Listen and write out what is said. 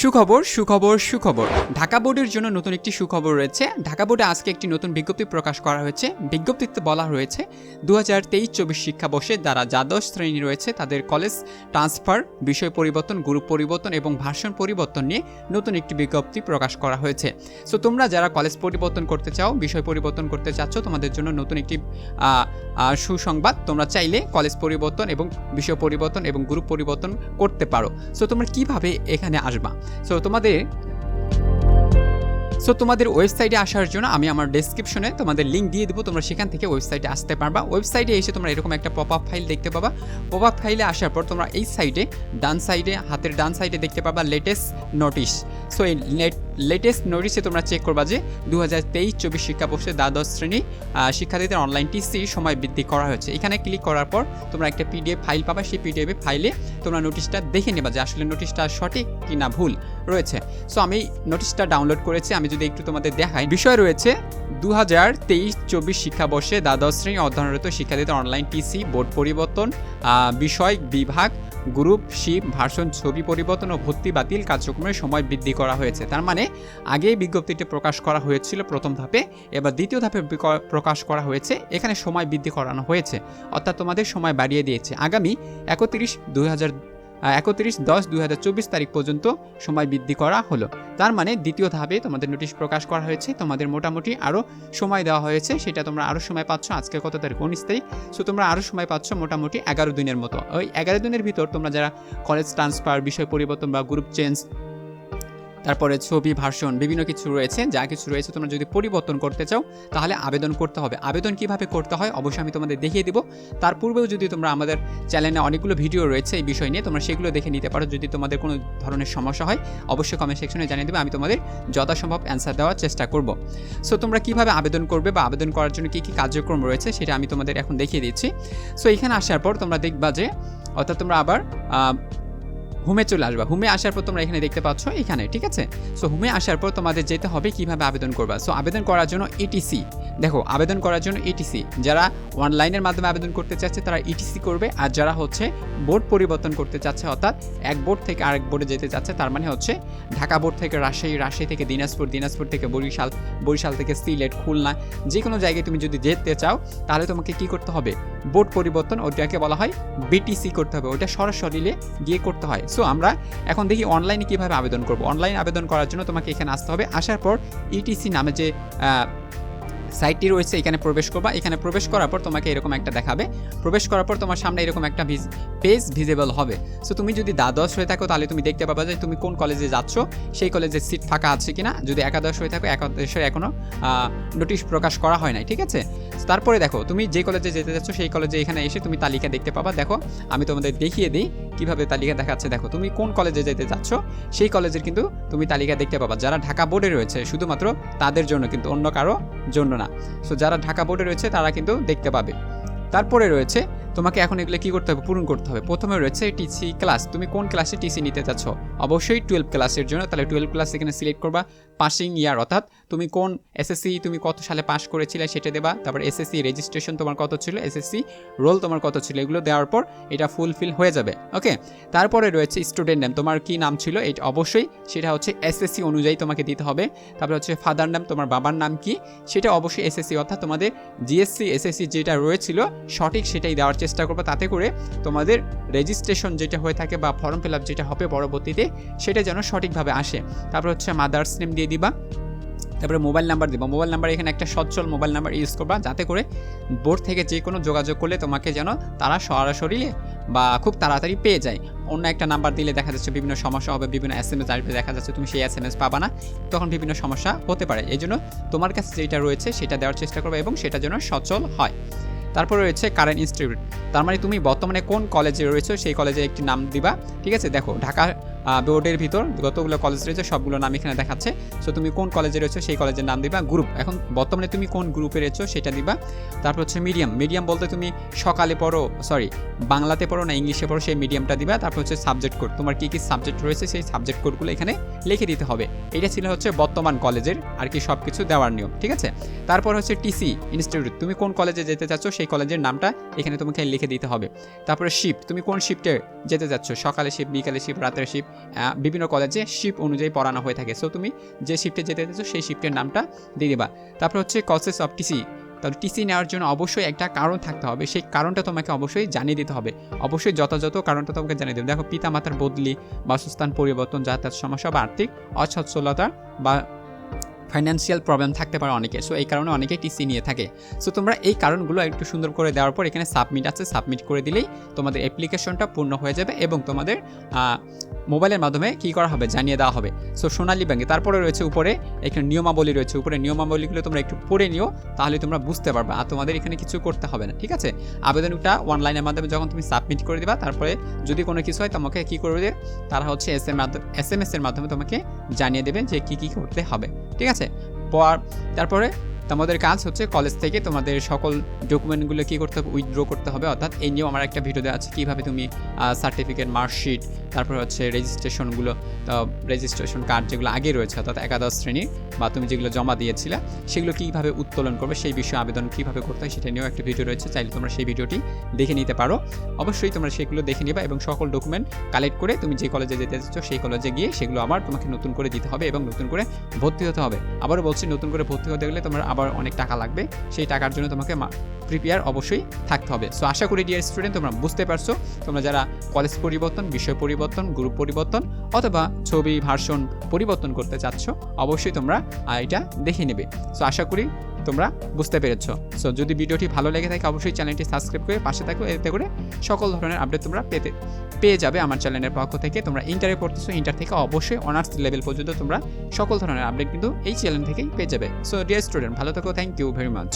সুখবর সুখবর সুখবর। ঢাকা বোর্ডের জন্য নতুন একটি সুখবর রয়েছে। ঢাকা বোর্ডে আজকে একটি নতুন বিজ্ঞপ্তি প্রকাশ করা হয়েছে। বিজ্ঞপ্তিতে বলা হয়েছে দু হাজার তেইশ চব্বিশ শিক্ষাবর্ষে যারা দ্বাদশ শ্রেণি রয়েছে, তাদের কলেজ ট্রান্সফার, বিষয় পরিবর্তন, গ্রুপ পরিবর্তন এবং ভাষণ পরিবর্তন নিয়ে নতুন একটি বিজ্ঞপ্তি প্রকাশ করা হয়েছে। সো, তোমরা যারা কলেজ পরিবর্তন করতে চাও, বিষয় পরিবর্তন করতে চাচ্ছ, তোমাদের জন্য নতুন একটি সুসংবাদ, তোমরা চাইলে কলেজ পরিবর্তন এবং বিষয় পরিবর্তন এবং গ্রুপ পরিবর্তন করতে পারো। সো, তোমরা কীভাবে এখানে আসবা? সো তোমাদের সো তোমাদের ওয়েবসাইটে আসার জন্য আমি আমার ডেসক্রিপশনে তোমাদের লিঙ্ক দিয়ে দেবো। তোমরা সেখান থেকে ওয়েবসাইটে আসতে পারবা। ওয়েবসাইটে এসে তোমরা এরকম একটা পপ আপ ফাইল দেখতে পাবা। পপ আপ ফাইলে আসার পর তোমরা এই সাইডে ডান সাইডে হাতের ডান সাইডে দেখতে পাবা লেটেস্ট নোটিশ সো এই লেটেস্ট নোটিশে তোমরা চেক করবা যে দু হাজার তেইশ চব্বিশ শিক্ষাবর্ষে দ্বাদশ শ্রেণি শিক্ষার্থীদের অনলাইন টিসি সময় বৃদ্ধি করা হয়েছে। এখানে ক্লিক করার পর তোমরা একটা পিডিএফ ফাইল পাবা। সেই পিডিএফ ফাইলে তোমরা নোটিশটা দেখে নেবা যে আসলে নোটিশটা সঠিক কি না ভুল রয়েছে। সো আমি নোটিশটা ডাউনলোড করেছি। আমি যদি একটু তোমাদের দেখাই। বিষয় রয়েছে দু হাজার তেইশ চব্বিশ শিক্ষাবর্ষে দ্বাদশ শ্রেণি অধ্যয়নরত শিক্ষার্থীদের অনলাইন টিসি বোর্ড পরিবর্তন বিষয় বিভাগ গ্রুপ শিপ ভার্সন ছবি পরিবর্তন ও ভর্তি বাতিল কার্যক্রমের সময় বৃদ্ধি করা হয়েছে। তার মানে আগেই বিজ্ঞপ্তিটি প্রকাশ করা হয়েছিল প্রথম ধাপে, এবার দ্বিতীয় ধাপে প্রকাশ করা হয়েছে, এখানে সময় বৃদ্ধি করানো হয়েছে। অর্থাৎ তোমাদের সময় বাড়িয়ে দিয়েছে। আগামী একত্রিশ দুই একত্রিশ দশ দুই হাজার চব্বিশ তারিখ পর্যন্ত সময় বৃদ্ধি করা হলো। তার মানে দ্বিতীয় ধাপে তোমাদের নোটিশ প্রকাশ করা হয়েছে, তোমাদের মোটামুটি আরও সময় দেওয়া হয়েছে, সেটা তোমরা আরও সময় পাচ্ছ। আজকে কত তারিখ? উনিশ তারিখ। সো তোমরা আরও সময় পাচ্ছ মোটামুটি এগারো দিনের মতো। ওই এগারো দিনের ভিতর তোমরা যারা কলেজ ট্রান্সফার বিষয় পরিবর্তন বা গ্রুপ চেঞ্জ তারপরে ছবি, ভাষণ, বিভিন্ন কিছু রয়েছে, যা কিছু রয়েছে তোমরা যদি পরিবর্তন করতে চাও, তাহলে আবেদন করতে হবে। আবেদন কীভাবে করতে হয় অবশ্যই আমি তোমাদের দেখিয়ে দিব। তার পূর্বেও যদি তোমরা আমাদের চ্যানেলে অনেকগুলো ভিডিও রয়েছে এই বিষয় নিয়ে, তোমরা সেগুলো দেখে নিতে পারো। যদি তোমাদের কোনো ধরনের সমস্যা হয়, অবশ্যই কমেন্ট সেকশনে জানিয়ে দেবে, আমি তোমাদের যথাসম্ভব অ্যান্সার দেওয়ার চেষ্টা করব। সো তোমরা কীভাবে আবেদন করবে বা আবেদন করার জন্য কী কী কার্যক্রম রয়েছে, সেটা আমি তোমাদের এখন দেখিয়ে দিচ্ছি। সো এখানে আসার পর তোমরা দেখবা যে, অর্থাৎ তোমরা আবার হোমে চলে আসবা। হোমে আসার পর তোমরা এখানে দেখতে পাচ্ছ এখানে, ঠিক আছে? সো হোমে আসার পর তোমাদের যেতে হবে কীভাবে আবেদন করবা। সো আবেদন করার জন্য এটিসি দেখো, আবেদন করার জন্য এটিসি যারা অনলাইনের মাধ্যমে আবেদন করতে চাচ্ছে তারা ইটিসি করবে। আর যারা হচ্ছে বোর্ড পরিবর্তন করতে চাচ্ছে, অর্থাৎ এক বোর্ড থেকে আরেক বোর্ডে যেতে চাচ্ছে, তার মানে হচ্ছে ঢাকা বোর্ড থেকে রাজশাহী রাজশাহী থেকে দিনাজপুর দিনাজপুর থেকে বরিশাল বরিশাল থেকে সিলেট, খুলনা যে কোনো জায়গায় তুমি যদি যেতে চাও, তাহলে তোমাকে কি করতে হবে? বোর্ড পরিবর্তন, ওটাকে বলা হয় বিটিসি করতে হবে। ওটা সরাসরি গিয়ে করতে হয়। সো আমরা এখন দেখি অনলাইনে কীভাবে আবেদন করব। অনলাইন আবেদন করার জন্য তোমাকে এখানে আসতে হবে। আসার পর ইটিসি নামে যে সাইটটি রয়েছে, এখানে প্রবেশ করবা। এখানে প্রবেশ করার পর তোমাকে এরকম একটা দেখাবে। প্রবেশ করার পর তোমার সামনে এরকম একটা পেজ ভিজিবল হবে। সো তুমি যদি দ্বাদশ হয়ে থাকো, তাহলে তুমি দেখতে পাবা যে তুমি কোন কলেজে যাচ্ছ, সেই কলেজের সিট ফাঁকা আছে কিনা। যদি একাদশ হয়ে থাকো, একাদশের এখনও নোটিশ প্রকাশ করা হয় নাই, ঠিক আছে? তারপরে দেখো, তুমি যে কলেজে যেতে যাচ্ছ, সেই কলেজে এখানে এসে তুমি তালিকা দেখতে পাবা। দেখো, আমি তোমাদের দেখিয়ে দিই। কীভাবে তালিকা দেখাচ্ছে? দেখো, তুমি কোন কলেজে যেতে যাচ্ছ সেই কলেজের কিন্তু তুমি তালিকা দেখতে পাবা। যারা ঢাকা বোর্ডে রয়েছে, শুধুমাত্র তাদের জন্য কিন্তু, অন্য কারও জন্য না। সো যারা ঢাকা বোর্ডে রয়েছে, তারা কিন্তু দেখতে পাবে। তারপরে রয়েছে তোমাকে এখন এগুলো কি করতে হবে? পূরণ করতে হবে। প্রথমে রয়েছে টিসি ক্লাস তুমি কোন ক্লাসে টিসি নিতে চাচ্ছ? অবশ্যই টুয়েলভ ক্লাসের জন্য। তাহলে টুয়েলভ ক্লাস এখানে সিলেক্ট করবা। পাসিং ইয়ার অর্থাৎ তুমি কোন এসএসসি তুমি কত সালে পাস করেছিলে সেটা দেবা। তারপর এসএসসি রেজিস্ট্রেশন তোমার কত ছিল? এসএসসি রোল তোমার কত ছিল? এগুলো দেওয়ার পর এটা ফুলফিল হয়ে যাবে। ওকে তারপরে রয়েছে স্টুডেন্ট নেম তোমার কি নাম ছিল? এটা অবশ্যই সেটা হচ্ছে এসএসসি অনুযায়ী তোমাকে দিতে হবে। তারপর হচ্ছে ফাদার নাম তোমার বাবার নাম কি? সেটা অবশ্যই এসএসসি অর্থাৎ তোমাদের জিএসসি এসএসসি যেটা রয়েছিল, সঠিক সেটাই দেওয়ার করবে তাতে করে তোমাদের রেজিস্ট্রেশন যেটা হয়ে থাকে বা ফর্ম ফিল আপ যেটা হবে পরবর্তীতে, সেটা যেন সঠিকভাবে আসে। তারপর হচ্ছে মাদার্স নেম দিয়ে দিবা। তারপরে মোবাইল নাম্বার দিবা। মোবাইল নাম্বার এখানে একটা সচ্ছল মোবাইল নাম্বার ইউজ করবা। যাতে করে বোর্ড থেকে যে কোনো যোগাযোগ করলে তোমাকে যেন তারা সরাসরি বা খুব তাড়াতাড়ি পেয়ে যায়। অন্য একটা নাম্বার দিলে দেখা যাচ্ছে বিভিন্ন সমস্যা হবে, বিভিন্ন এস এম এস আসবে, দেখা যাচ্ছে তুমি সেই এস এম এস পাবা না। তখন বিভিন্ন সমস্যা হতে পারে। এই জন্য তোমার কাছে যেটা রয়েছে সেটা দেওয়ার চেষ্টা করবে এবং সেটা যেন সচল হয়। তারপর রয়েছে কারেন্ট ইনস্টিটিউট তার মানে তুমি বর্তমানে কোন কলেজে রয়েছে, সেই কলেজে একটি নাম দিবা। ঠিক আছে? দেখো, ঢাকা বোর্ডের ভিতর যতগুলো কলেজ রয়েছে, সবগুলো নাম এখানে দেখাচ্ছে। সো তুমি কোন কলেজে রয়েছো, সেই কলেজের নাম দিবা গ্রুপ এখন বর্তমানে তুমি কোন গ্রুপে রয়েছো, সেটা দিবা। তারপর হচ্ছে মিডিয়াম মিডিয়াম বলতে তুমি সকালে পড়ো সরি বাংলাতে পড়ো না, ইংলিশে পড়ো, সেই মিডিয়ামটা দিবা। তারপর হচ্ছে সাবজেক্ট কোড তোমার কী কী সাবজেক্ট রয়েছে, সেই সাবজেক্ট কোডগুলো এখানে লিখে দিতে হবে। এটা ছিল হচ্ছে বর্তমান কলেজের আর কি সব কিছু দেওয়ার নিয়ম, ঠিক আছে? তারপর হচ্ছে টিসি ইনস্টিটিউট তুমি কোন কলেজে যেতে চাচ্ছ, সেই কলেজের নামটা এখানে তোমাকে লিখে দিতে হবে। তারপরে শিফট তুমি কোন শিফটে যেতে যাচ্ছ। সকালে শিফট বিকালে শিফট রাতের শিফট বিভিন্ন কলেজে শিফট অনুযায়ী পড়ানো হয়ে থাকে। সো তুমি যে শিফটে যেতে চাইছো সেই শিফটের নামটা দিয়ে দিবা। তারপর হচ্ছে কসেস অফ টিসি তাহলে টিসি নেওয়ার জন্য অবশ্যই একটা কারণ থাকতে হবে। সেই কারণটা তোমাকে অবশ্যই জানিয়ে দিতে হবে। অবশ্যই যথাযথ কারণটা তোমাকে জানিয়ে দেবে। দেখো পিতা মাতার বদলি, বাসস্থান পরিবর্তন, যাতায়াত সমস্যা বা আর্থিক অসচ্ছলতা বা ফাইন্যান্সিয়াল প্রবলেম থাকতে পারে অনেকে। সো এই কারণে অনেকে টিসি নিয়ে থাকে। সো তোমরা এই কারণগুলো একটু সুন্দর করে দেওয়ার পর এখানে সাবমিট আছে। সাবমিট করে দিলেই তোমাদের অ্যাপ্লিকেশনটা পূর্ণ হয়ে যাবে এবং তোমাদের মোবাইলের মাধ্যমে কি করা হবে জানিয়ে দেওয়া হবে। সো সোনালী ব্যাংকে তারপরে রয়েছে উপরে, এখানে নিয়মাবলী রয়েছে। উপরে নিয়মাবলীগুলো তোমরা একটু পড়ে নিও, তাহলে তোমরা বুঝতে পারবে। আর তোমাদের এখানে কিছু করতে হবে না, ঠিক আছে? আবেদনটা অনলাইনের মাধ্যমে যখন তুমি সাবমিট করে দিবা, তারপরে যদি কোনো কিছু হয় তোমাকে কি করবে? তারা হচ্ছে S M S M S এর মাধ্যমে তোমাকে জানিয়ে দেবে যে কি কি করতে হবে, ঠিক আছে? পর- তারপরে তোমাদের কাজ হচ্ছে কলেজ থেকে তোমাদের সকল ডকুমেন্টগুলো কি করতে হবে উইথড্র করতে হবে, অর্থাৎ এই নিয়েও আমার একটা ভিডিও দেওয়া আছে, কীভাবে তুমি সার্টিফিকেট মার্কশিট তারপর হচ্ছে রেজিস্ট্রেশনগুলো রেজিস্ট্রেশন কার্ড যেগুলো আগে রয়েছে, অর্থাৎ একাদশ শ্রেণির বা তুমি যেগুলো জমা দিয়েছিলে, সেগুলো কীভাবে উত্তোলন করবে, সেই বিষয়ে আবেদন কীভাবে করতে হয় সেটা নিয়েও একটা ভিডিও রয়েছে, চাইলে তোমরা সেই ভিডিওটি দেখে নিতে পারো। অবশ্যই তোমরা সেগুলো দেখে নিবা এবং সকল ডকুমেন্ট কালেক্ট করে তুমি যে কলেজে যেতে চাচ্ছ, সেই কলেজে গিয়ে সেগুলো আবার তোমাকে নতুন করে দিতে হবে এবং নতুন করে ভর্তি হতে হবে। আবারও বলছি, নতুন করে ভর্তি হতে গেলে তোমার আবার অনেক টাকা লাগবে, সেই টাকার জন্য তোমাকে প্রিপেয়ার অবশ্যই থাকতে হবে। সো আশা করি ডিয়ার স্টুডেন্ট তোমরা বুঝতে পারছ। তোমরা যারা কলেজ পরিবর্তন, বিষয় পরিবর্তন গ্রুপ পরিবর্তন অথবা ছবি ভার্সন পরিবর্তন করতে চাচ্ছ, অবশ্যই তোমরা এটা দেখে নেবে। সো আশা করি তোমরা বুঝতে পেরেছ। সো যদি ভিডিওটি ভালো লেগে থাকে, অবশ্যই চ্যানেলটি সাবস্ক্রাইব করে পাশে থাকো। এতে করে সকল ধরনের আপডেট তোমরা পেতে, পেয়ে যাবে আমার চ্যানেলের পক্ষ থেকে। তোমরা ইন্টারে পড়তেছো ইন্টার থেকে অবশ্যই অনার্স লেভেল পর্যন্ত তোমরা সকল ধরনের আপডেট কিন্তু এই চ্যানেল থেকেই পেয়ে যাবে। সো ডিয়ার স্টুডেন্ট ভালো থাকো। Thank you very much